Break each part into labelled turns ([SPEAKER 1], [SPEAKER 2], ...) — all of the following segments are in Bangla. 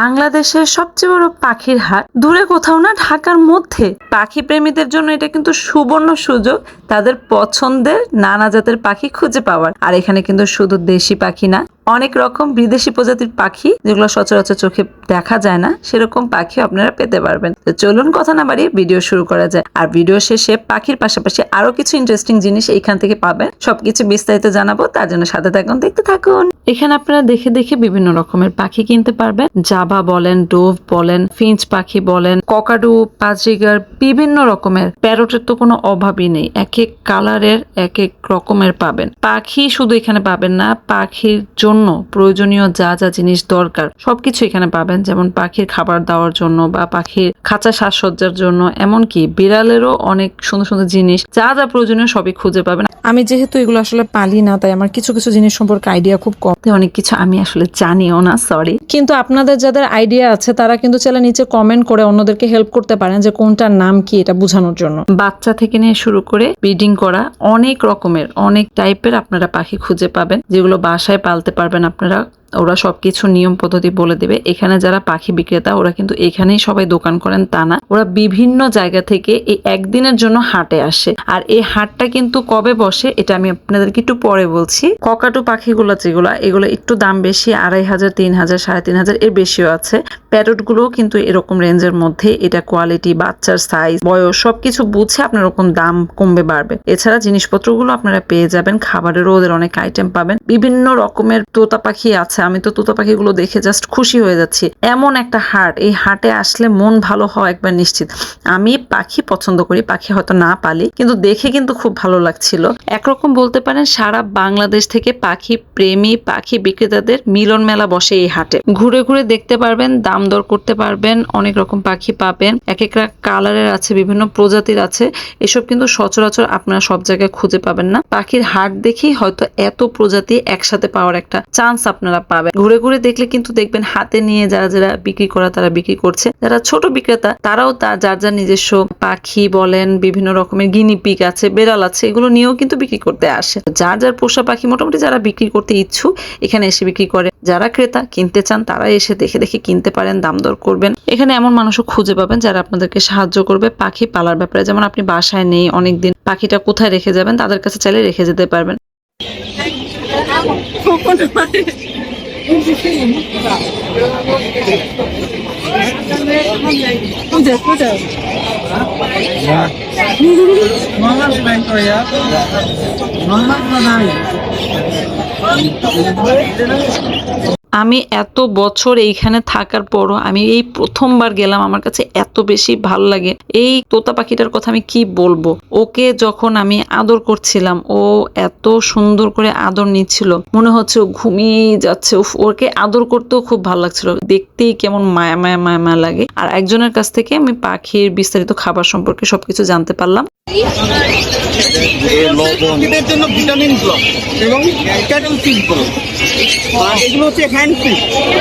[SPEAKER 1] বাংলাদেশের সবচেয়ে বড় পাখির হাট। দূরে কোথাও না, ঢাকার মধ্যে। পাখি প্রেমীদের জন্য এটা কিন্তু সুবর্ণ সুযোগ। তাদের পছন্দের নানা জাতের পাখি খুঁজে পাওয়ার। আর এখানে কিন্তু শুধু দেশি পাখি না অনেক রকম বিদেশি প্রজাতির পাখি যেগুলো সচরাচর চোখে দেখা যায় না, সেরকম পাখি আপনারা পেতে পারবেন। তো চলুন কথা না বাড়িয়ে ভিডিও শুরু করা যায় আর ভিডিও শেষে পাখির পাশাপাশি আরও কিছু ইন্টারেস্টিং জিনিস এইখান থেকে পাবেন। সবকিছু বিস্তারিত জানাব, তার জন্য সাথে থাকুন, দেখতে থাকুন। এখানে আপনারা দেখে দেখে বিভিন্ন রকমের পাখি কিনতে পারবেন। জাবা বলেন, ডোভ বলেন, ফিঞ্চ পাখি বলেন, ককাডু, পাজিগার, বিভিন্ন রকমের। প্যারোটের তো কোনো অভাবই নেই, এক এক কালারের এক এক রকমের পাবেন। পাখি শুধু এখানে পাবেন না, পাখির জন্য প্রয়োজনীয় যা যা জিনিস দরকার সবকিছু এখানে পাবেন। যেমন পাখির খাবার দেওয়ার জন্য বা পাখির খাঁচা সাজসজ্জার জন্য এমনকি বিড়ালেরও অনেক সুন্দর সুন্দর জিনিস। যা যা প্রয়োজনীয় সবই খুঁজে পাবেন।
[SPEAKER 2] আমি যেহেতু এগুলো আসলে পালি না তাই আমার কিছু কিছু জিনিস সম্পর্কে আইডিয়া খুব কম।
[SPEAKER 1] অনেক কিছু আমি আসলে জানিও না সরি
[SPEAKER 2] কিন্তু আপনাদের যাদের আইডিয়া আছে তারা কিন্তু চাইলে নিচে কমেন্ট করে অন্যদেরকে হেল্প করতে পারেন যে কোনটার নাম কি এটা বোঝানোর জন্য।
[SPEAKER 1] বাচ্চা থেকে নিয়ে শুরু করে ব্রিডিং করা অনেক রকমের অনেক টাইপের আপনারা পাখি খুঁজে পাবেন যেগুলো বাসায় পালতে পারবেন আপনারা। ওরা সবকিছু নিয়ম পদ্ধতি বলে দিবে। এখানে যারা পাখি বিক্রেতা, ওরা কিন্তু এখানেই সবাই দোকান করেন তা না। ওরা বিভিন্ন জায়গা থেকে এই একদিনের জন্য হাটে আসে। আর এই হাটটা কিন্তু কবে বসে, এটা আমি আপনাদেরকে একটু পরে বলছি। ককাটু পাখিগুলো যেগুলো, এগুলো একটু দাম বেশি, আড়াই হাজার, তিন হাজার, সাড়ে তিন হাজার, এর বেশিও আছে। প্যারট গুলোও কিন্তু এরকম রেঞ্জের মধ্যে, এটা কোয়ালিটি, বাচ্চার সাইজ, বয়স, সবকিছু বুঝে আপনার ওরকম দাম কমবে, বাড়বে। এছাড়া জিনিসপত্রগুলো আপনারা পেয়ে যাবেন, খাবারেরও ওদের অনেক আইটেম পাবেন। বিভিন্ন রকমের তোতা পাখি আছে আমি তো তোতা পাখিগুলো দেখে জাস্ট খুশি হয়ে যাচ্ছি। এমন একটা হাট, এই হাটে আসলে মন ভালো হওয়া একবার নিশ্চিত। আমি পাখি পছন্দ করি, পাখি হয়তো না পালি, কিন্তু দেখে কিন্তু খুব ভালো লাগছিল। একরকম বলতে পারেন, সারা বাংলাদেশ থেকে পাখি প্রেমী, পাখি বিক্রেতাদের মিলন মেলা বসে এই হাটে। ঘুরে ঘুরে দেখতে পারবেন, দাম দর করতে পারবেন, অনেক রকম পাখি পাবেন। এক একটা কালারের আছে, বিভিন্ন প্রজাতির আছে। এসব কিন্তু সচরাচর আপনারা সব জায়গায় খুঁজে পাবেন না। পাখির হাট দেখেই হয়তো এত প্রজাতি একসাথে পাওয়ার একটা চান্স আপনারা পাবেন ঘুরে ঘুরে দেখলে কিন্তু দেখবেন হাতে নিয়ে যারা যারা বিক্রি করা, তারা বিক্রি করছে। যারা ছোট বিক্রেতা, তারাও তার যার যার নিজস্ব পাখি বলেন, বিভিন্ন রকমের গিনি পিক আছে, বেড়াল আছে, এগুলো নিয়েও কিন্তু বিক্রি করতে আসে। যার যার পোষা পাখি মোটামুটি যারা বিক্রি করতে ইচ্ছুক, এখানে এসে বিক্রি করে। যারা ক্রেতা কিনতে চান, তারা এসে দেখে দেখে কিনতে পারেন, দাম দর করবেন। এখানে এমন মানুষও খুঁজে পাবেন যারা আপনাদেরকে সাহায্য করবে পাখি পালার ব্যাপারে। যেমন আপনি বাসায় নেই, অনেকদিন পাখিটা কোথায় রেখে যাবেন, তাদের কাছে চাইলে রেখে যেতে পারবেন।
[SPEAKER 3] Main ko ya. Malas na nai.
[SPEAKER 1] আমি এত বছর এইখানে থাকার পরও আমি এই প্রথমবার গেলাম, আমার কাছে এত বেশি ভালো লাগে। এই তোতা পাখিটার কথা আমি কি বলব? ওকে যখন আমি আদর করছিলাম, ও এত সুন্দর করে আদর নিচ্ছিল। মনে হচ্ছে ও ঘুমিয়েই যাচ্ছে। ওকে আদর করতেও খুব ভালো লাগছিল। দেখতেই কেমন মায়া মায়া মায়া মায়া লাগে। আর একজনের কাছ থেকে আমি পাখির বিস্তারিত খাবার সম্পর্কে সবকিছু জানতে পারলাম।
[SPEAKER 3] পাখিদের জন্য ভিটামিন ব্লক এবং ক্যাটল ফিড ব্লক। আর এগুলো হচ্ছে হ্যান্ড ফিড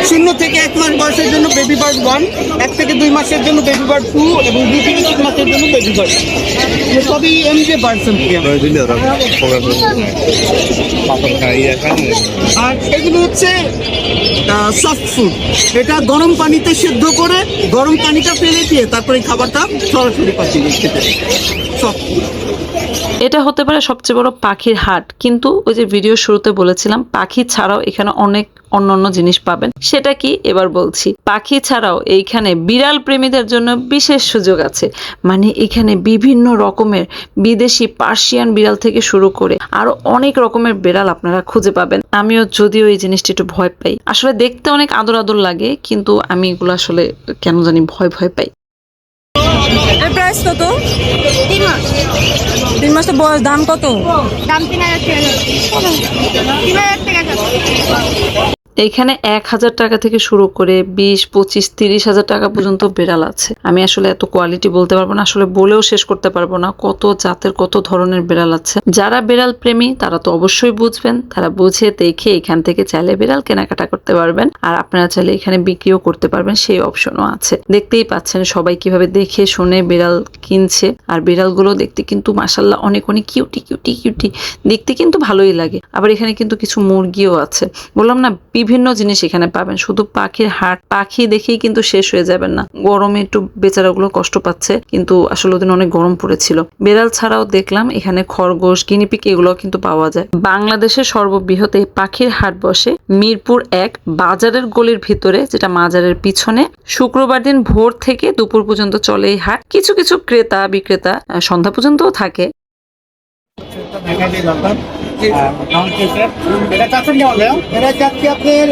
[SPEAKER 3] শূন্য থেকে এক মাস বয়সের জন্য বেবি বার্ড ওয়ান এক থেকে দুই মাসের জন্য বেবি বার্ড টু এবং দুই থেকে তিন মাসের জন্য বেবি বার্ড সবই এম জে বার্ড আর এগুলো হচ্ছে সফট ফুড এটা গরম পানিতে সেদ্ধ করে গরম পানিটা ফেলে দিয়ে তারপরে খাবারটা সরাসরি পাখি খেতে
[SPEAKER 1] এটা হতে পারে সবচেয়ে বড় পাখির হাট, কিন্তু ওই যে ভিডিও শুরুতে বলেছিলাম, পাখি ছাড়াও এখানে অনেক অন্যান্য জিনিস পাবেন। সেটা কি? এবার বলছি। পাখি ছাড়াও এইখানে বিড়াল প্রেমীদের জন্য বিশেষ সুযোগ আছে। মানে এখানে বিভিন্ন রকমের বিদেশি পার্সিয়ান বিড়াল থেকে শুরু করে আরও অনেক রকমের বিড়াল আপনারা খুঁজে পাবেন। আমিও যদিও এই জিনিসটি একটু ভয় পাই। আসলে দেখতে অনেক আদর আদর লাগে, কিন্তু আমি এগুলো আসলে কেন জানি ভয় ভয় পাই।
[SPEAKER 2] প্রাইস কত
[SPEAKER 4] তিন মাস।
[SPEAKER 2] তিন মাসের বয়স দাম কত?
[SPEAKER 4] দাম তিন হাজার তিন হাজার
[SPEAKER 1] এখানে এক হাজার টাকা থেকে শুরু করে বিশ, পঁচিশ, তিরিশ হাজার টাকা পর্যন্ত বেড়াল আছে। আমি আসলে এত কোয়ালিটি বলতে পারব না, আসলে বলেও শেষ করতে পারব না কত জাতের, কত ধরনের বেড়াল আছে। যারা বেড়াল প্রেমী, তারা তো অবশ্যই বুঝবেন, তারা বুঝে দেখে এখান থেকে চাইলে বেড়াল কেনাকাটা করতে পারবেন, আর আপনারা চাইলে এখানে বিক্রিও করতে পারবেন, সেই অপশনও আছে। দেখতেই পাচ্ছেন সবাই কীভাবে দেখে শুনে বিড়াল কিনছে, আর বিড়ালগুলো দেখতে কিন্তু মাসাল্লাহ অনেক অনেক কিউটি কিউটি কিউটি দেখতে কিন্তু ভালোই লাগে। আবার এখানে কিন্তু কিছু মুরগিও আছে। বললাম না বিভিন্ন জিনিস এখানে পাবেন। শুধু পাখির হাট পাখি দেখেই কিন্তু শেষ হয়ে যাবেন না। গরমে একটু বেচারাগুলো কষ্ট পাচ্ছে, কিন্তু আসলে ওদিন অনেক গরম পড়েছিল। বেড়াল ছাড়াও দেখলাম এখানে খরগোশ গিনিপিক এগুলো কিন্তু পাওয়া যায়। বাংলাদেশের সর্ববৃহৎ এই পাখির হাট বসে মিরপুর এক বাজারের গলির ভিতরে, যেটা মাজারের পিছনে। শুক্রবার দিন ভোর থেকে দুপুর পর্যন্ত চলে এই হাট। কিছু কিছু ক্রেতা বিক্রেতা সন্ধ্যা পর্যন্তও থাকে।
[SPEAKER 3] এটা চাচ্ছেন কেমন এটা চাচ্ছি আপনার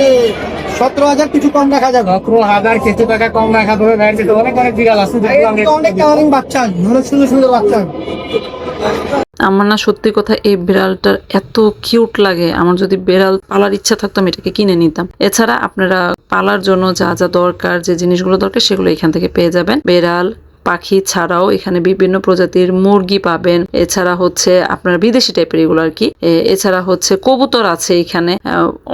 [SPEAKER 3] সতেরো হাজার কিছু কম দেখা যাবে।
[SPEAKER 5] সতেরো হাজার কিছু টাকা কম রাখা ধরে অনেক অনেক বিড়াল আছে
[SPEAKER 3] অনেক অনেক বাচ্চা অনেক সুন্দর সুন্দর বাচ্চা।
[SPEAKER 1] আমার না সত্যি কথা এই বিড়ালটার এত কিউট লাগে। আমার যদি বিড়াল পালার ইচ্ছা থাকতো আমি এটাকে কিনে নিতাম। এছাড়া আপনারা পালার জন্য যা যা দরকার যে জিনিসগুলো দরকার সেগুলো এখান থেকে পেয়ে যাবেন। বিড়াল পাখি ছাড়াও এখানে বিভিন্ন প্রজাতির মুরগি পাবেন। এছাড়া হচ্ছে আপনার বিদেশি টাইপের এগুলো আর কি। এছাড়া হচ্ছে কবুতর আছে এখানে।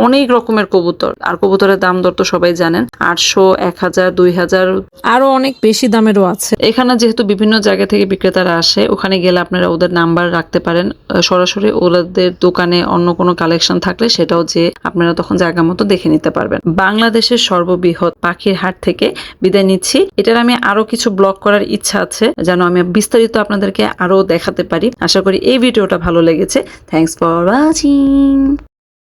[SPEAKER 1] অনেক রকমের কবুতর। আর কবুতরের দাম দর তো সবাই জানেন। আটশো, এক হাজার, দুই হাজার
[SPEAKER 2] আরও অনেক বেশি দামেরও আছে।
[SPEAKER 1] এখানে যেহেতু বিভিন্ন জায়গা থেকে বিক্রেতারা আসে, ওখানে গেলে আপনারা ওদের নাম্বার রাখতে পারেন। সরাসরি ওদের দোকানে অন্য কোনো কালেকশন থাকলে সেটাও যে আপনারা তখন জায়গা মতো দেখে নিতে পারবেন। বাংলাদেশের সর্ববৃহৎ পাখির হাট থেকে বিদায় নিচ্ছি। এটার আমি আরও কিছু ব্লগ করার ইচ্ছা আছে, যেন আমি বিস্তারিত আপনাদেরকে আরও দেখাতে পারি। আশা করি এই ভিডিওটা ভালো লেগেছে। Thanks for watching